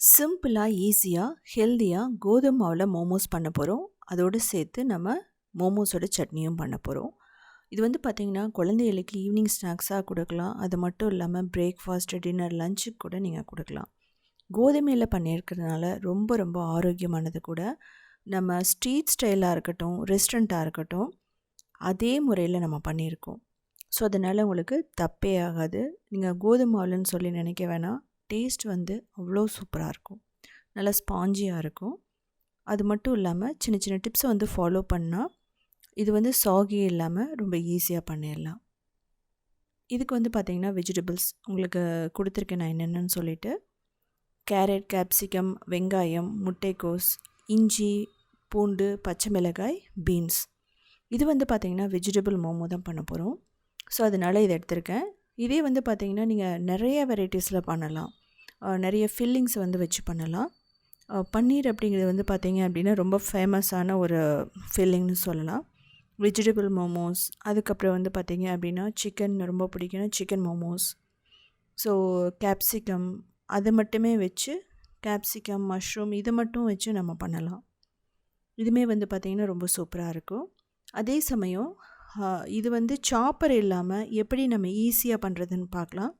சிம்பிளாக ஈஸியாக ஹெல்த்தியாக கோதுமை மாவில் மோமோஸ் பண்ண போகிறோம் அதோடு சேர்த்து நம்ம மோமோஸோட சட்னியும் பண்ண போகிறோம் இது வந்து பார்த்திங்கன்னா குழந்தைகளுக்கு ஈவினிங் ஸ்நாக்ஸாக கொடுக்கலாம். அது மட்டும் இல்லாமல் பிரேக்ஃபாஸ்ட் டின்னர் லஞ்சுக்கு கூட நீங்கள் கொடுக்கலாம். கோதுமையில் பண்ணியிருக்கிறதுனால ரொம்ப ரொம்ப ஆரோக்கியமானது கூட. நம்ம ஸ்ட்ரீட் ஸ்டைலாக இருக்கட்டும் ரெஸ்டாரண்ட்டாக இருக்கட்டும் அதே முறையில் நம்ம பண்ணியிருக்கோம். ஸோ அதனால் உங்களுக்கு தப்பே ஆகாது. நீங்கள் கோதுமை மாவுலன்னு சொல்லி நினைக்க வேணாம். டேஸ்ட் வந்து அவ்வளோ சூப்பராக இருக்கும். நல்லா ஸ்பாஞ்சியாக இருக்கும். அது மட்டும் இல்லாமல் சின்ன சின்ன டிப்ஸை வந்து ஃபாலோ பண்ணால் இது வந்து சாகி இல்லாமல் ரொம்ப ஈஸியாக பண்ணிடலாம் இதுக்கு வந்து பார்த்திங்கன்னா வெஜிடபிள்ஸ். உங்களுக்கு கொடுத்துருக்கேன் நான் என்னென்னு சொல்லிவிட்டு கேரட் கேப்சிகம் வெங்காயம் முட்டைக்கோஸ் இஞ்சி பூண்டு பச்சை மிளகாய் பீன்ஸ். இது வந்து பார்த்திங்கன்னா வெஜிடபிள் மோமோ தான் பண்ண போகிறோம் ஸோ அதனால் இதை எடுத்திருக்கேன். இதே வந்து பார்த்திங்கன்னா நீங்கள் நிறைய வெரைட்டிஸில் பண்ணலாம். நிறைய ஃபில்லிங்ஸ் வந்து வச்சு பண்ணலாம். பன்னீர் அப்படிங்கிறது வந்து பார்த்திங்க அப்படின்னா ரொம்ப ஃபேமஸான ஒரு ஃபில்லிங்னு சொல்லலாம். வெஜிடபிள் மோமோஸ் அதுக்கப்புறம் வந்து பார்த்திங்க அப்படின்னா சிக்கன் ரொம்ப பிடிக்கும்னா சிக்கன் மோமோஸ் ஸோ கேப்சிகம் அதை மட்டுமே வச்சு கேப்சிகம் மஷ்ரூம் இதை மட்டும் வச்சு நம்ம பண்ணலாம். இதுவுமே வந்து பார்த்திங்கன்னா ரொம்ப சூப்பராக இருக்கும். அதே சமயம் இது வந்து சாப்பர் இல்லாமல் எப்படி நம்ம ஈஸியாக பண்ணுறதுன்னு பார்க்கலாம்.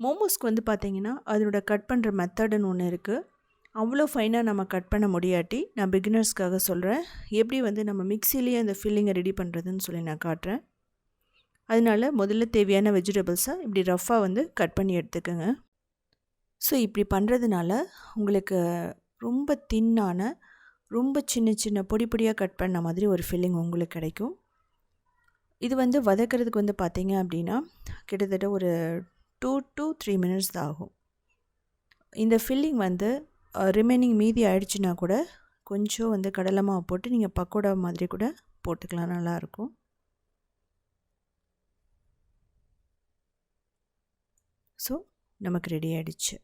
மோமோஸ்க்கு வந்து பார்த்திங்கன்னா அதோட கட் பண்ணுற மெத்தடுன்னு ஒன்று இருக்குது அவ்வளோ ஃபைனாக நம்ம கட் பண்ண முடியாட்டி நான் பிகினர்ஸ்க்காக சொல்கிறேன் எப்படி வந்து நம்ம மிக்சிலேயே அந்த ஃபில்லிங்கை ரெடி பண்ணுறதுன்னு சொல்லி நான் காட்டுறேன். அதனால் முதல்ல தேவையான வெஜிடபிள்ஸை இப்படி ரஃப்பாக வந்து கட் பண்ணி எடுத்துக்கோங்க. ஸோ இப்படி பண்ணுறதுனால உங்களுக்கு ரொம்ப தின்னான ரொம்ப சின்ன சின்ன பொடி பொடியாக கட் பண்ண மாதிரி ஒரு ஃபில்லிங் உங்களுக்கு கிடைக்கும். இது வந்து வதக்கிறதுக்கு வந்து பார்த்திங்க அப்படின்னா கிட்டத்தட்ட ஒரு டூ டு த்ரீ மினிட்ஸ் தான் ஆகும் இந்த ஃபில்லிங் வந்து uh, ரிமைனிங் மீதி ஆயிடுச்சுன்னா கூட கொஞ்சம் வந்து கடலை மாவு போட்டு நீங்கள் பக்கோடா மாதிரி கூட போட்டுக்கலாம் நல்லாயிருக்கும் ஸோ நமக்கு ரெடி ஆகிடுச்சு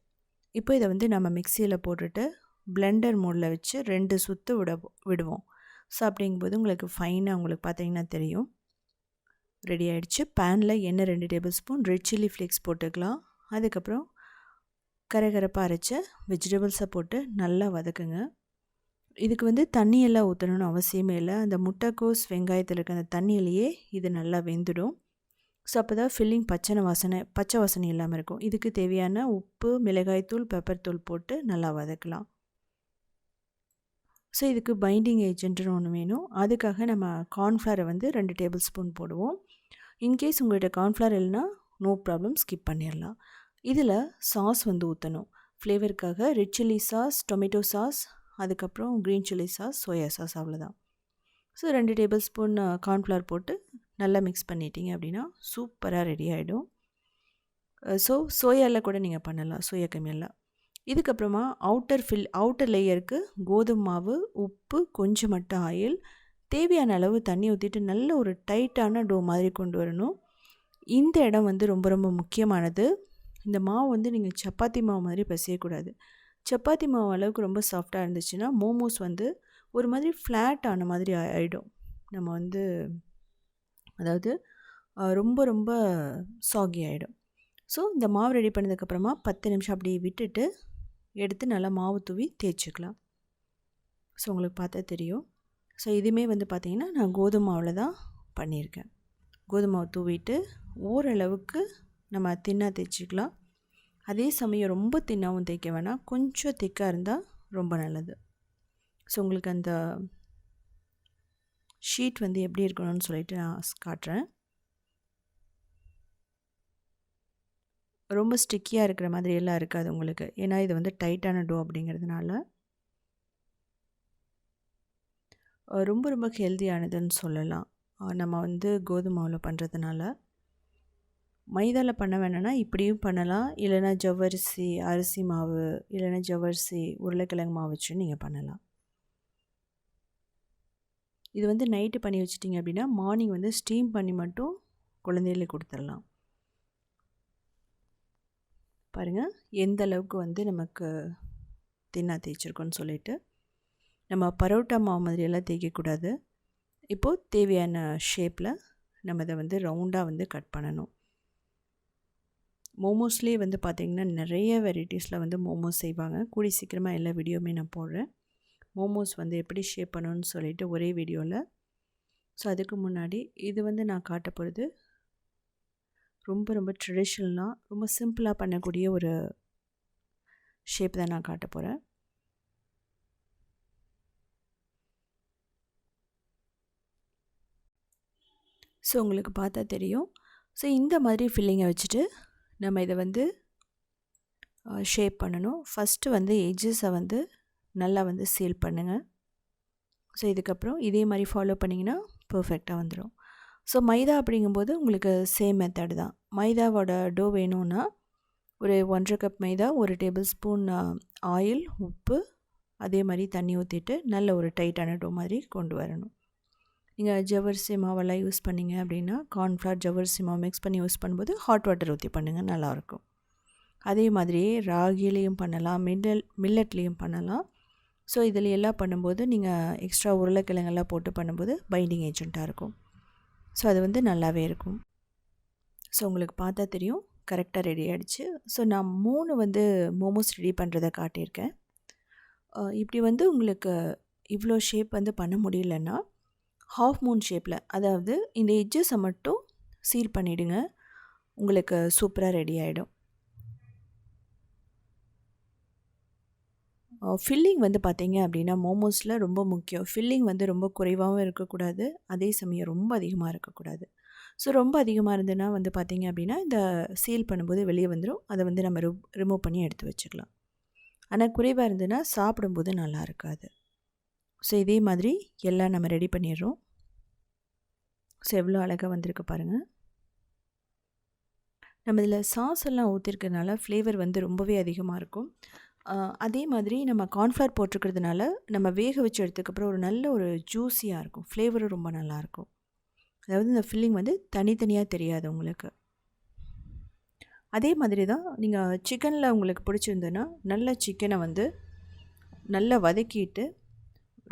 இப்போ இதை வந்து நம்ம மிக்சியில் போட்டுட்டு பிளெண்டர் மோடில் வச்சு ரெண்டு சுற்று விட விடுவோம். ஸோ அப்படிங்கும்போது உங்களுக்கு ஃபைனாக உங்களுக்கு பார்த்தீங்கன்னா தெரியும். ரெடி ஆகிடுச்சு பேனில் எண்ணெய் ரெண்டு tablespoon red chilli flakes போட்டுக்கலாம். அதுக்கப்புறம் கரகரப்பாக அரைச்ச வெஜிடபிள்ஸை போட்டு நல்லா வதக்குங்க. இதுக்கு வந்து தண்ணியெல்லாம் ஊற்றணும்னு அவசியமே இல்லை. அந்த முட்டைக்கோஸ் வெங்காயத்தில் இருக்க அந்த தண்ணியிலையே இது நல்லா வெந்துடும். ஸோ அப்போ தான் ஃபில்லிங் பச்சனை வாசனை பச்சை வாசனை இல்லாமல் இருக்கும். இதுக்கு தேவையான உப்பு மிளகாய்த்தூள் பெப்பர் தூள் போட்டு நல்லா வதக்கலாம். ஸோ இதுக்கு பைண்டிங் ஏஜென்ட்னு ஒன்று வேணும். அதுக்காக நம்ம கார்ன்ஃப்ளவரை வந்து ரெண்டு டேபிள் ஸ்பூன் போடுவோம். இன்கேஸ் உங்கள்கிட்ட கார்ன்ஃப்ளவர் இல்லைனா நோ ப்ராப்ளம் ஸ்கிப் பண்ணிடலாம். இதில் சாஸ் வந்து ஊற்றணும் ஃப்ளேவருக்காக red chilli sauce tomato sauce அதுக்கப்புறம் green chilli sauce soya sauce அவ்வளோதான். ஸோ ரெண்டு டேபிள் ஸ்பூன் கார்ன்ஃப்ளவர் போட்டு நல்லா மிக்ஸ் பண்ணிட்டீங்க அப்படின்னா சூப்பராக ரெடி ஆகிடும் ஸோ சோயாவில் கூட நீங்கள் பண்ணலாம். சோயா கம்மியெல்லாம் இதுக்கப்புறமா அவுட்டர் ஃபில் அவுட்டர் லேயருக்கு கோதுமை மாவு உப்பு கொஞ்சம் மட்டும் ஆயில் தேவையான அளவு தண்ணி ஊற்றிட்டு நல்ல ஒரு டைட்டான டோ மாதிரி கொண்டு வரணும். இந்த இடம் வந்து ரொம்ப ரொம்ப முக்கியமானது. இந்த மாவு வந்து நீங்கள் சப்பாத்தி மாவு மாதிரி பசியக்கூடாது. சப்பாத்தி மாவு அளவுக்கு ரொம்ப சாஃப்டாக இருந்துச்சுன்னா மோமோஸ் வந்து ஒரு மாதிரி ஃப்ளாட் ஆன மாதிரி ஆகிடும் நம்ம வந்து அதாவது ரொம்ப ரொம்ப சாகி ஆகிடும் ஸோ இந்த மாவு ரெடி பண்ணதுக்கப்புறமா பத்து நிமிஷம் அப்படியே விட்டுட்டு எடுத்து நல்லா மாவு தூவி தேய்ச்சிக்கலாம். ஸோ உங்களுக்கு பார்த்தா தெரியும். ஸோ இதுவுமே வந்து பார்த்திங்கன்னா நான் கோதுமை மாவில் தான் பண்ணியிருக்கேன். கோதுமை மாவு தூவிட்டு ஓரளவுக்கு நம்ம தின்னாக தேய்ச்சிக்கலாம். அதே சமயம் ரொம்ப தின்னாகவும் தேய்க்க வேணாம். கொஞ்சம் திக்காக இருந்தால் ரொம்ப நல்லது. ஸோ உங்களுக்கு அந்த ஷீட் வந்து எப்படி இருக்கணும்னு சொல்லிட்டு நான் காட்டுறேன். ரொம்ப ஸ்டிக்கியாக இருக்கிற மாதிரி எல்லாம் இருக்காது உங்களுக்கு. ஏன்னா இது வந்து டைட்டான டோ அப்படிங்கிறதுனால. ரொம்ப ரொம்ப ஹெல்த்தியானதுன்னு சொல்லலாம். நம்ம வந்து கோதுமாவில் பண்ணுறதுனால மைதாவில் பண்ண வேணும்னா இப்படியும் பண்ணலாம். இல்லைனா ஜவ்வரிசி அரிசி மாவு இல்லைனா ஜவ்வரிசி உருளைக்கிழங்கு மாவு வச்சு நீங்கள் பண்ணலாம். இது வந்து நைட்டு பண்ணி வச்சிட்டிங்க அப்படின்னா மார்னிங் வந்து ஸ்டீம் பண்ணி மட்டும் குழந்தைகளுக்கு கொடுத்துடலாம். பாருங்கள் எந்த அளவுக்கு வந்து நமக்கு தின்னாக தேய்ச்சிருக்கோன்னு சொல்லிட்டு நம்ம பரோட்டா மாவு மாதிரியெல்லாம் தேய்க்கக்கூடாது. இப்போது தேவையான ஷேப்பில் நம்ம இதை வந்து ரவுண்டாக வந்து கட் பண்ணணும். மோமோஸ்லேயே வந்து பார்த்திங்கன்னா நிறைய வெரைட்டிஸில் வந்து மோமோஸ் செய்வாங்க. கூடி சீக்கிரமாக எல்லா வீடியோவுமே நான் போடுறேன். மோமோஸ் வந்து எப்படி ஷேப் பண்ணணும்னு சொல்லிவிட்டு ஒரே வீடியோவில் ஸோ அதுக்கு முன்னாடி இது வந்து நான் காட்ட போகிறது ரொம்ப ரொம்ப ட்ரெடிஷ்னலாக ரொம்ப சிம்பிளாக பண்ணக்கூடிய ஒரு ஷேப் தான் நான் காட்ட போகிறேன் ஸோ உங்களுக்கு பார்த்தா தெரியும். ஸோ இந்த மாதிரி ஃபில்லிங்கை வச்சுட்டு நம்ம இதை வந்து ஷேப் பண்ணணும். ஃபஸ்ட்டு வந்து எஜ்ஜஸை வந்து நல்லா வந்து சீல் பண்ணுங்கள் ஸோ இதுக்கப்புறம் இதே மாதிரி ஃபாலோ பண்ணிங்கன்னா பர்ஃபெக்டாக வந்துடும் ஸோ மைதா அப்படிங்கும்போது உங்களுக்கு சேம் மெத்தட் தான். மைதாவோட டோ வேணும்னா ஒரு ஒன்றரை கப் மைதா ஒரு டேபிள் ஸ்பூன் ஆயில் உப்பு அதே மாதிரி தண்ணி ஊற்றிட்டு நல்ல ஒரு டைட்டான டோ மாதிரி கொண்டு வரணும். நீங்கள் ஜவ்வரிசி மாவெல்லாம் யூஸ் பண்ணிங்க அப்படின்னா கார்ன்ஃப்ளவர் ஜவ்வரிசி மாவு மிக்ஸ் பண்ணி யூஸ் பண்ணும்போது ஹாட் வாட்டர் ஊற்றி பண்ணுங்கள் நல்லாயிருக்கும் அதே மாதிரியே ராகிலையும் பண்ணலாம் மில்லல் மில்லட்லேயும் பண்ணலாம். ஸோ இதில் எல்லாம் பண்ணும்போது நீங்கள் எக்ஸ்ட்ரா உருளைக்கிழங்கெல்லாம் போட்டு பண்ணும்போது பைண்டிங் ஏஜெண்ட்டாக இருக்கும். ஸோ அது வந்து நல்லாவே இருக்கும். ஸோ உங்களுக்கு பார்த்தா தெரியும். கரெக்டாக ரெடி ஆகிடுச்சு ஸோ நான் மூணு வந்து மோமோஸ் ரெடி பண்ணுறதை காட்டியிருக்கேன். இப்படி வந்து உங்களுக்கு இவ்வளோ ஷேப் வந்து பண்ண முடியலன்னா ஹாஃப் மூன் ஷேப்பில் அதாவது இந்த எஜ்ஜஸை மட்டும் சீல் பண்ணிவிடுங்க உங்களுக்கு சூப்பராக ரெடி ஆகிடும் ஃபில்லிங் வந்து பார்த்திங்க அப்படின்னா மோமோஸில் ரொம்ப முக்கியம். ஃபில்லிங் வந்து ரொம்ப குறைவாகவும் இருக்கக்கூடாது. அதே சமயம் ரொம்ப அதிகமாக இருக்கக்கூடாது. ஸோ ரொம்ப அதிகமாக இருந்ததுன்னா வந்து பார்த்திங்க அப்படின்னா இந்த சீல் பண்ணும்போது வெளியே வந்துடும் அதை வந்து நம்ம ரிமூவ் பண்ணி எடுத்து வச்சுக்கலாம். ஆனால் குறைவாக இருந்ததுன்னா சாப்பிடும்போது நல்லா இருக்காது. ஸோ இதே மாதிரி எல்லாம் நம்ம ரெடி பண்ணிடுறோம். ஸோ எவ்வளோ அழகாக வந்திருக்கு பாருங்கள் நம்ம இதில் சாஸ் எல்லாம் ஊற்றிருக்கிறதுனால ஃப்ளேவர் வந்து ரொம்பவே அதிகமாக இருக்கும். அதே மாதிரி நம்ம கார்ன்ஃப்ளவர் போட்டிருக்கிறதுனால நம்ம வேக வச்சு எடுத்ததுக்கப்புறம் ஒரு நல்ல ஒரு ஜூஸியாக இருக்கும். ஃப்ளேவரும் ரொம்ப நல்லாயிருக்கும் அதாவது இந்த ஃபில்லிங் வந்து தனித்தனியாக தெரியாது உங்களுக்கு. அதே மாதிரி தான் நீங்கள் சிக்கனில் உங்களுக்கு பிடிச்சிருந்ததுன்னா நல்ல சிக்கனை வந்து நல்லா வதக்கிட்டு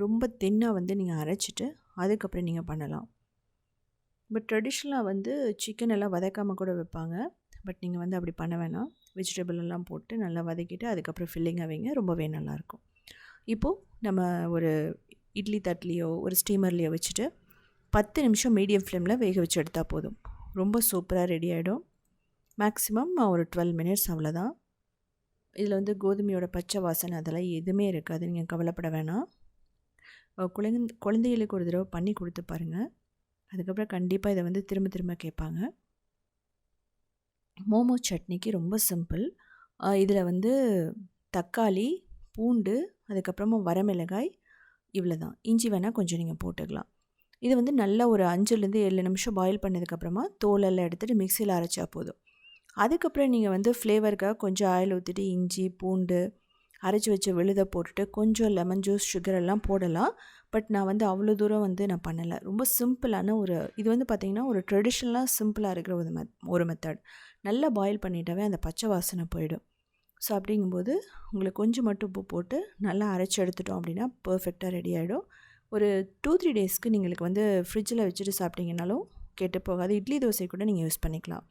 ரொம்ப தின்னாக வந்து நீங்கள் அரைச்சிட்டு அதுக்கப்புறம் நீங்கள் பண்ணலாம். பட் ட்ரெடிஷ்னலாக வந்து சிக்கன் எல்லாம் வதக்காமல் கூட வைப்பாங்க. பட் நீங்கள் வந்து அப்படி பண்ண வேணாம். வெஜிடபிள் எல்லாம் போட்டு நல்லா வதக்கிட்டு அதுக்கப்புறம் ஃபில்லிங்காக வைங்க. ரொம்பவே நல்லாயிருக்கும். இப்போது நம்ம ஒரு இட்லி தட்லேயோ ஒரு ஸ்டீமர்லேயோ வச்சுட்டு பத்து நிமிஷம் மீடியம் ஃப்ளேமில் வேக வச்சு எடுத்தால் போதும். ரொம்ப சூப்பராக ரெடி ஆகிடும் மேக்ஸிமம் ஒரு டுவெல் மினிட்ஸ் அவ்வளோதான் இதில் வந்து கோதுமையோட பச்சை வாசனை அதெல்லாம் எதுவுமே இருக்காது. நீங்கள் கவலைப்பட வேணாம். குழந்தை குழந்தைகளுக்கு ஒரு தடவை பண்ணி கொடுத்து பாருங்கள் அதுக்கப்புறம் கண்டிப்பாக இதை வந்து திரும்ப திரும்ப கேட்பாங்க. மோமோ சட்னிக்கு ரொம்ப சிம்பிள். இதில் வந்து தக்காளி பூண்டு அதுக்கப்புறமா வரமிளகாய் இவ்வளோ தான் இஞ்சி வேணால் கொஞ்சம் நீங்கள் போட்டுக்கலாம். இது வந்து நல்லா ஒரு அஞ்சுலேருந்து ஏழு நிமிஷம் பாயில் பண்ணதுக்கப்புறமா தோலெல்லாம் எடுத்துகிட்டு மிக்சியில் அரைச்சா போதும். அதுக்கப்புறம் நீங்கள் வந்து ஃப்ளேவருக்காக கொஞ்சம் ஆயில் ஊற்றிட்டு இஞ்சி பூண்டு அரைச்சி வச்ச விழுதை போட்டுட்டு கொஞ்சம் லெமன் ஜூஸ் சுகர் எல்லாம் போடலாம். பட் நான் வந்து அவ்வளோ தூரம் வந்து நான் பண்ணலை. ரொம்ப சிம்பிளான ஒரு இது வந்து பார்த்திங்கன்னா ஒரு ட்ரெடிஷ்னலாக சிம்பிளாக இருக்கிற ஒரு மெத் ஒரு மெத்தட் நல்லா பாயில் பண்ணிட்டாவே அந்த பச்சை வாசனை போயிடும். ஸோ அப்படிங்கும்போது உங்களுக்கு கொஞ்சம் மட்டும் உப்பு போட்டு நல்லா அரைச்சி எடுத்துட்டோம் அப்படின்னா பர்ஃபெக்டாக ரெடி ஆகிடும் ஒரு டூ த்ரீ டேஸ்க்கு நீங்களுக்கு வந்து ஃப்ரிட்ஜில் வச்சுட்டு சாப்பிட்டீங்கனாலும் கெட்டு போகாது. இட்லி தோசை கூட நீங்கள் யூஸ் பண்ணிக்கலாம்.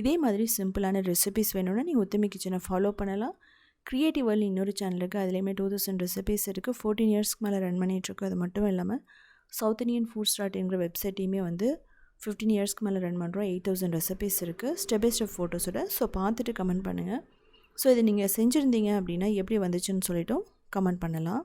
இதே மாதிரி சிம்பிளான ரெசிபிஸ் வேணும்னா நீங்கள் உத்தமி கிச்சனை ஃபாலோ பண்ணலாம். க்ரியேட்டிவ் வேர்ல்டு இன்னொரு சேனலுக்கு அதுலேயுமே டூ தௌசண்ட் ரெசிபீஸ் இருக்குது ஃபோர்டீன் இயர்ஸ்க்கு மேலே ரன் பண்ணிகிட்ருக்கு அது மட்டும் இல்லாமல் சவுத் இண்டியன் ஃபுட் ஸ்டார்ட்ங்கிற வெப்சைட்டையுமே வந்து ஃபிஃப்டீன் இயர்ஸ்க்கு மேலே ரன் பண்ணுறோம் எயிட் தௌசண்ட் ரெசிபீஸ் இருக்குது ஸ்டெப் பை ஸ்டெப் ஃபோட்டோஸோட ஸோ பார்த்துட்டு கமெண்ட் பண்ணுங்கள் ஸோ இதை நீங்கள் செஞ்சுருந்தீங்க அப்படின்னா எப்படி வந்துச்சுன்னு சொல்லிட்டும் கமெண்ட் பண்ணலாம்.